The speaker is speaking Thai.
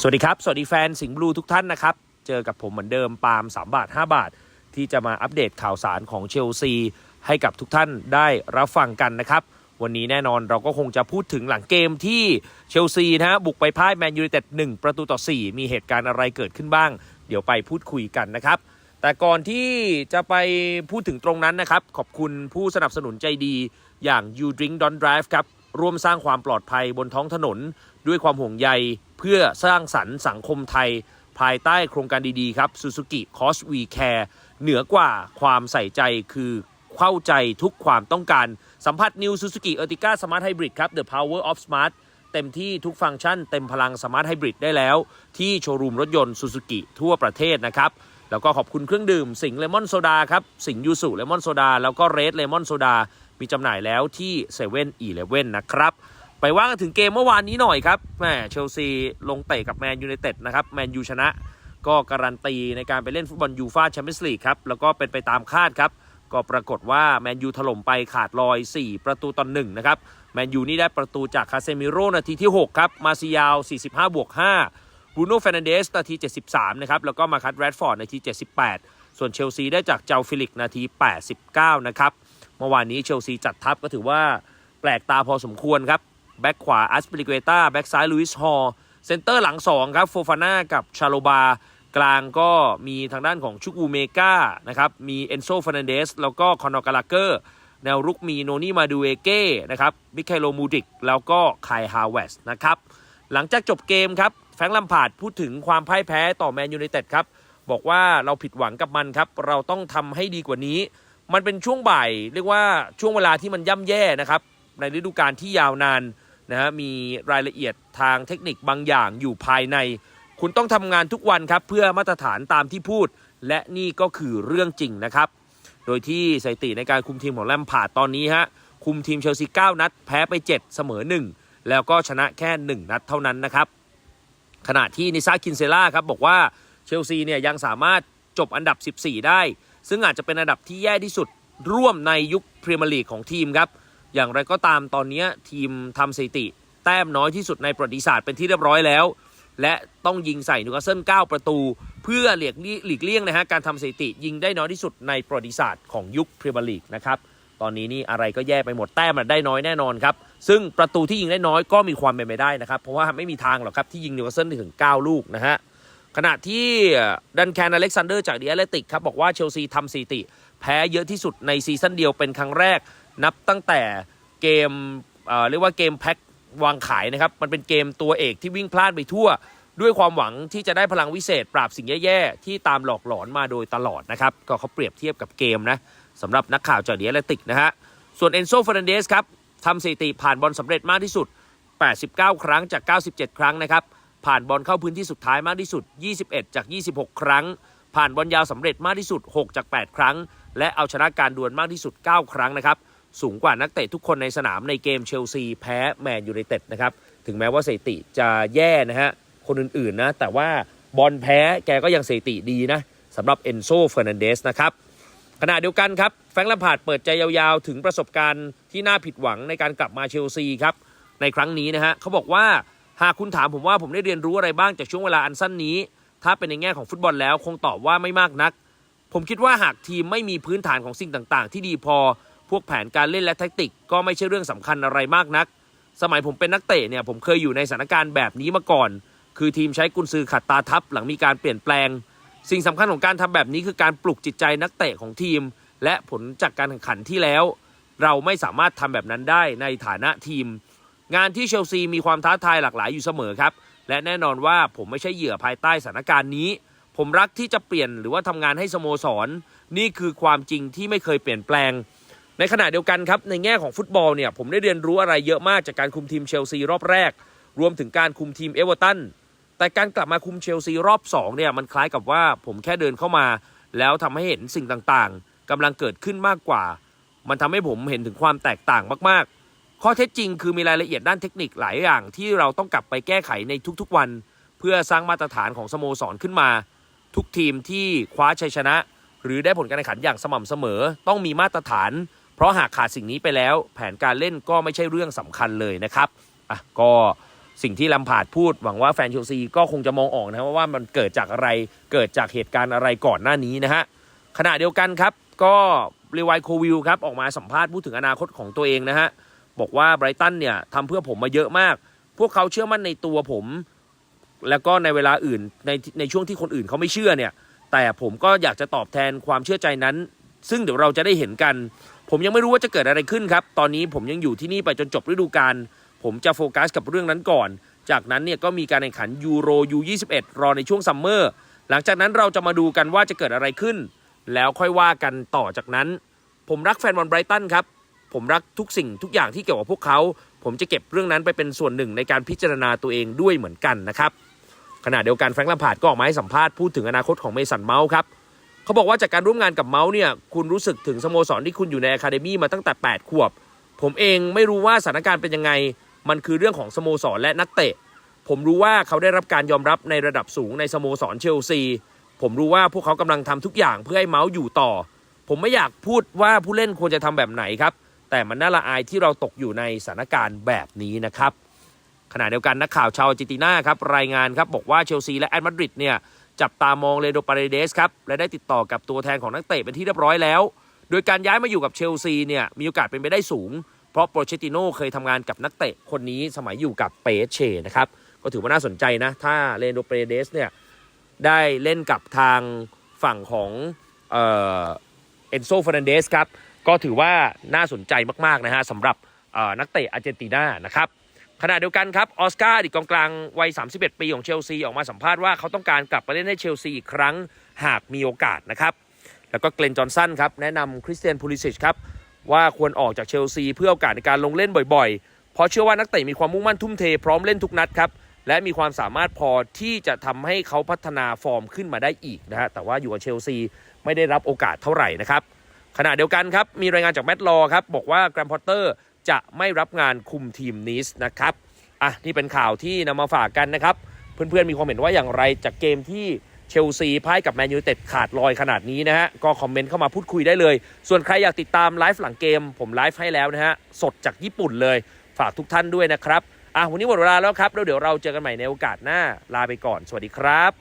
สวัสดีครับ สวัสดีแฟนสิงห์บลูทุกท่านนะครับ เจอกับผมเหมือนเดิมปาล์ม3 บาท 5 บาท ที่จะมาอัปเดตข่าวสารของเชลซี ให้กับทุกท่านได้รับฟังกันนะครับ วันนี้แน่นอนเราก็คงจะพูดถึงหลังเกมที่เชลซีนะฮะบุกไปพ่ายแมนยูไนเต็ด1ประตูต่อ 4 มีเหตุการณ์อะไรเกิดขึ้นบ้าง เดี๋ยวไปพูดคุยกันนะครับ แต่ก่อนที่จะไปพูดถึงตรงนั้นนะครับ ขอบคุณผู้สนับสนุนใจดีอย่าง You Drink Don't Drive ครับร่วมสร้างความปลอดภัยบนท้องถนนด้วยความห่วงใย เพื่อสร้างสรรค์สังคมไทย ภายใต้โครงการดีๆครับ Suzuki Cos We Care เหนือกว่าความใส่ใจคือเข้าใจทุกความต้องการ สัมผัส New Suzuki Ertiga Smart Hybrid ครับ The Power of Smart เต็มที่ทุกฟังก์ชันเต็มพลัง Smart Hybrid ได้แล้ว ที่โชว์รูมรถยนต์ Suzuki ทั่วประเทศนะครับ แล้วก็ขอบคุณเครื่องดื่ม สิงเลมอนโซดาครับ สิงยูสุเลมอนโซดาแล้วก็เรดเลมอนโซดามีจำหน่ายแล้วที่7 e เ e ่ e อีเลเว่นนะครับ ไปว่ากันถึงเกมเมื่อวานนี้หน่อยครับแหมเชลซีลงเตะกับแมนยูไนเต็ดนะครับแมนยูชนะ ก็การันตีในการไปเล่นฟุตบอลยูฟาแชมเปี้ยนส์ลีกครับแล้วก็เป็นไปตามคาดครับ ก็ปรากฏว่าแมนยูถล่มไปขาดลอย 4 ประตูต่อหนึ่งนะครับแมนยูนี่ได้ประตูจากคาเซมิโร่นาทีที่ 6 ครับ มาซิยาว 45 บวก5บรูโน่เฟรนันเดสนาที 73 นะครับ แล้วก็มาคัตแรดฟอร์ดนาที 78 ส่วนเชลซีได้จากเจ้าฟิลิกนาที 89 นะครับ เมื่อวานนี้เชลซีจัดทัพก็ถือว่าแปลกตาพอสมควรครับ แบ็กขวาอัสปริเกตาแบ็กซ้ายลุยส์ฮอลเซนเตอร์หลัง 2 ครับโฟฟาน่ากับชาโลบากลางก็มีทางด้านของชุกอูเมกานะครับ มีเอนโซฟ r ร์นันเดส แล้วก็คอนอกาลาเกอร์ แนวรุกมีโนนี่มาดูเอเก้นะครับ มิเคโลมูดิก แล้วก็ไคฮาวเวสนะครับ หลังจากจบเกมครับ แฟรงค์ลัมพาดพูดถึงความพ่ายแพ้ต่อแมนยูไนเต็ดครับ บอกว่าเราผิดหวังกับมันครับ เราต้องทำให้ดีกว่านี้ มันเป็นช่วงบ่าย เรียกว่าช่วงเวลาที่มันย่ำแย่นะครับ ในฤดูกาลที่ยาวนาน นะฮะมีรายละเอียดทางเทคนิคบางอย่างอยู่ภายใน คุณต้องทำงานทุกวันครับ เพื่อมาตรฐานตามที่พูด และนี่ก็คือเรื่องจริงนะครับ โดยที่สถิติในการคุมทีมของแลมพาดตอนนี้ฮะคุมทีมเชลซี9นัด แพ้ไป 7 เสมอ 1 แล้วก็ชนะแค่ 1 นัดเท่านั้นนะครับ ขณะที่นิซาคินเซล่าครับบอกว่าเชลซีเนี่ยยังสามารถจบอันดับ 14 ได้ ซึ่งอาจจะเป็นอันดับที่แย่ที่สุดร่วมในยุคพรีเมียร์ลีกของทีมครับ อย่างไรก็ตามตอนนี้ทีมทำสถิติ แต้มน้อยที่สุดในประวัติศาสตร์เป็นที่เรียบร้อยแล้ว และต้องยิงใส่นิวคาสเซิล9ประตู เพื่อหลีกเลี่ยงหลีกเลี่ยงนะฮะการทำสถิติ ยิงได้น้อยที่สุดในประวัติศาสตร์ของยุคพรีเมียร์ลีกนะครับตอนนี้นี่อะไรก็แย่ไปหมดแต้มได้น้อยแน่นอนครับ ซึ่งประตูที่ยิงได้น้อยก็มีความเป็นไปได้นะครับ เพราะว่าไม่มีทางหรอกครับที่ยิงนิวคาสเซิลถึง 9 ลูกนะฮะขณะที่ดันแคนอเล็กซานเดอร์จากดีแอตเลติกครับบอกว่าเชลซีทำสถิติ แพ้เยอะที่สุดในซีซั่นเดียวเป็นครั้งแรก นับตั้งแต่เกมเเรียกว่าเกมแพ็ควางขายนะครับ มันเป็นเกมตัวเอกที่วิ่งพลาดไปทั่ว ด้วยความหวังที่จะได้พลังวิเศษ ปราบสิ่งแย่ๆ ที่ตามหลอกหลอนมาโดยตลอดนะครับ ก็เขาเปรียบเทียบกับเกมนะสำหรับนักข่าวจากดีแอตเลติกนะฮะ ส่วนเอนโซฟ r ร์นันเดสครับทำสถิติผ่านบอลสำเร็จมากที่สุด 89 ครั้งจาก 97 ครั้งนะครับ ผ่านบอลเข้าพื้นที่สุดท้ายมากที่สุด 21 จาก 26 ครั้ง ผ่านบอลยาวสำเร็จมากที่สุด 6 จาก 8 ครั้ง และเอาชนะการดวลมากที่สุด 9 ครั้งนะครับ สูงกว่านักเตะทุกคนในสนามในเกมเชลซีแพ้แมนยูไนเต็ดนะครับ ถึงแม้ว่าสถิติจะแย่นะฮะ คนอื่นๆนะ แต่ว่าบอลแพ้แกก็ยังสถิติดีนะสำหรับเอนโซเฟอร์นันเดสนะครับ ขณะเดียวกันครับ แฟรงค์ลัพาดเปิดใจยาวๆ ถึงประสบการณ์ที่น่าผิดหวังในการกลับมาเชลซีครับ ในครั้งนี้นะฮะเขาบอกว่าหากคุณถามผมว่าผมได้เรียนรู้อะไรบ้างจากช่วงเวลาอันสั้นนี้ ถ้าเป็นในแง่ของฟุตบอลแล้วคงตอบว่าไม่มากนัก ผมคิดว่าหากทีมไม่มีพื้นฐานของสิ่งต่าง ๆ ที่ดีพอ พวกแผนการเล่นและแทคติกก็ไม่ใช่เรื่องสำคัญอะไรมากนัก สมัยผมเป็นนักเตะเนี่ยผมเคยอยู่ในสถานการณ์แบบนี้มาก่อน คือทีมใช้กุนซือขัดตาทับหลังมีการเปลี่ยนแปลง สิ่งสำคัญของการทำแบบนี้คือการปลุกจิตใจนักเตะของทีม และผลจากการแข่งขันที่แล้ว เราไม่สามารถทำแบบนั้นได้ในฐานะทีม งานที่เชลซีมีความท้าทายหลากหลายอยู่เสมอครับ และแน่นอนว่าผมไม่ใช่เหยื่อภายใต้สถานการณ์นี้ ผมรักที่จะเปลี่ยนหรือว่าทำงานให้สโมสรนี่คือความจริงที่ไม่เคยเปลี่ยนแปลง ในขณะเดียวกันครับในแง่ของฟุตบอลเนี่ยผมได้เรียนรู้อะไรเยอะมากจากการคุมทีมเชลซีรอบแรก รวมถึงการคุมทีมเอเวอร์ตันแต่การกลับมาคุมเชลซีรอบ2เนี่ยมันคล้ายกับว่าผมแค่เดินเข้ามา แล้วทำให้เห็นสิ่งต่างๆกำลังเกิดขึ้นมากกว่า มันทำให้ผมเห็นถึงความแตกต่างมากๆ ข้อเท็จจริงคือมีรายละเอียดด้านเทคนิคหลายอย่างที่เราต้องกลับไปแก้ไขในทุกๆวัน เพื่อสร้างมาตรฐานของสโมสรขึ้นมา ทุกทีมที่คว้าชัยชนะ หรือได้ผลการแข่งขันอย่างสม่ำเสมอ ต้องมีมาตรฐาน เพราะหากขาดสิ่งนี้ไปแล้ว แผนการเล่นก็ไม่ใช่เรื่องสำคัญเลยนะครับอะก็สิ่งที่ลัมพาดพูดหวังว่าแฟนเชลซีก็คงจะมองออกนะว่ามันเกิดจากอะไรเกิดจากเหตุการณ์อะไรก่อนหน้านี้นะฮะขณะเดียวกันครับ ก็เรวายโควิลครับออกมาสัมภาษณ์พูดถึงอนาคตของตัวเองนะฮะบอกว่าไบรตันเนี่ยทำเพื่อผมมาเยอะมาก พวกเขาเชื่อมั่นในตัวผม แล้วก็ในเวลาอื่นในในช่วงที่คนอื่นเขาไม่เชื่อเนี่ย แต่ผมก็อยากจะตอบแทนความเชื่อใจนั้น ซึ่งเดี๋ยวเราจะได้เห็นกัน ผมยังไม่รู้ว่าจะเกิดอะไรขึ้นครับ ตอนนี้ผมยังอยู่ที่นี่ไปจนจบฤดูกาลผมจะโฟกัสกับเรื่องนั้นก่อน จากนั้นเนี่ยก็มีการแข่งขันยูโรยู21รอในช่วงซัมเมอร์หลังจากนั้นเราจะมาดูกันว่าจะเกิดอะไรขึ้น แล้วค่อยว่ากันต่อจากนั้น ผมรักแฟนบอลไบรตันครับ ผมรักทุกสิ่งทุกอย่างที่เกี่ยวกับพวกเขา ผมจะเก็บเรื่องนั้นไปเป็นส่วนหนึ่งในการพิจารณาตัวเองด้วยเหมือนกันนะครับขณะเดียวกันแฟรงค์ลัมพาร์ดก็ออกมาให้สัมภาษณ์พูดถึงอนาคตของเมสันเมาส์ครับ เขาบอกว่าจากการร่วมงานกับเมาส์เนี่ย คุณรู้สึกถึงสโมสรที่คุณอยู่ในอะคาเดมี่มาตั้งแต่ 8 ขวบ ผมเองไม่รู้ว่าสถานการณ์เป็นยังไง มันคือเรื่องของสโมสรและนักเตะ ผมรู้ว่าเขาได้รับการยอมรับในระดับสูงในสโมสรเชลซี ผมรู้ว่าพวกเขากำลังทำทุกอย่างเพื่อให้เมาส์อยู่ต่อ ผมไม่อยากพูดว่าผู้เล่นควรจะทำแบบไหนครับ แต่มันน่าละอายที่เราตกอยู่ในสถานการณ์แบบนี้นะครับขณะเดียวกันนักข่าวชาวจนติน่าครับรายงานครับบอกว่าเชลซีและแอตมาดริดเนี่ย จับตามองเลโดปาเรเดสครับ และได้ติดต่อกับตัวแทนของนักเตะเป็นที่เรียบร้อยแล้ว โดยการย้ายมาอยู่กับเชลซีเนี่ยมีโอกาสเป็นไปได้สูง เพราะโปรเชติโนเคยทำงานกับนักเตะคนนี้สมัยอยู่กับเปเชนะครับก็ถือว่าน่าสนใจนะ ถ้าเลโดปาเรเดสเนี่ยได้เล่นกับทางฝั่งของเอ่อเอนโซฟ r นันเดสครับก็ถือว่าน่าสนใจมากๆนะฮะสำหรับนักเตะอาร์เจนตินานะครับ ขณะเดียวกันครับออสการ์อดีตกองกลางวัย 31 ปีของเชลซีออกมาสัมภาษณ์ว่าเขาต้องการกลับไปเล่นให้เชลซีอีกครั้งหากมีโอกาสนะครับ แล้วก็เกลนจอห์นสันครับแนะนำคริสเตียนพูลิซิชครับว่าควรออกจากเชลซีเพื่อโอกาสในการลงเล่นบ่อยๆ เพราะเชื่อว่านักเตะมีความมุ่งมั่นทุ่มเทพร้อมเล่นทุกนัดครับและมีความสามารถพอที่จะทำให้เขาพัฒนาฟอร์มขึ้นมาได้อีกนะฮะแต่ว่าอยู่กับเชลซีไม่ได้รับโอกาสเท่าไหร่นะครับขณะเดียวกันครับมีรายงานจากแมตต์ลอครับบอกว่าแกรมพอตเตอร์ จะไม่รับงานคุมทีมนิสนะครับอะนี่เป็นข่าวที่นำมาฝากกันนะครับ เพื่อนๆมีความเห็นว่าอย่างไรจากเกมที่เชลซีพ่ายกับแมนยูเต็ดขาดลอยขนาดนี้นะฮะ ก็คอมเมนต์เข้ามาพูดคุยได้เลย ส่วนใครอยากติดตามไลฟ์หลังเกม ผมไลฟ์ให้แล้วนะฮะ สดจากญี่ปุ่นเลย ฝากทุกท่านด้วยนะครับ อะ วันนี้หมดเวลาแล้วครับ แล้วเดี๋ยวเราเจอกันใหม่ในโอกาสหน้า ลาไปก่อน สวัสดีครับ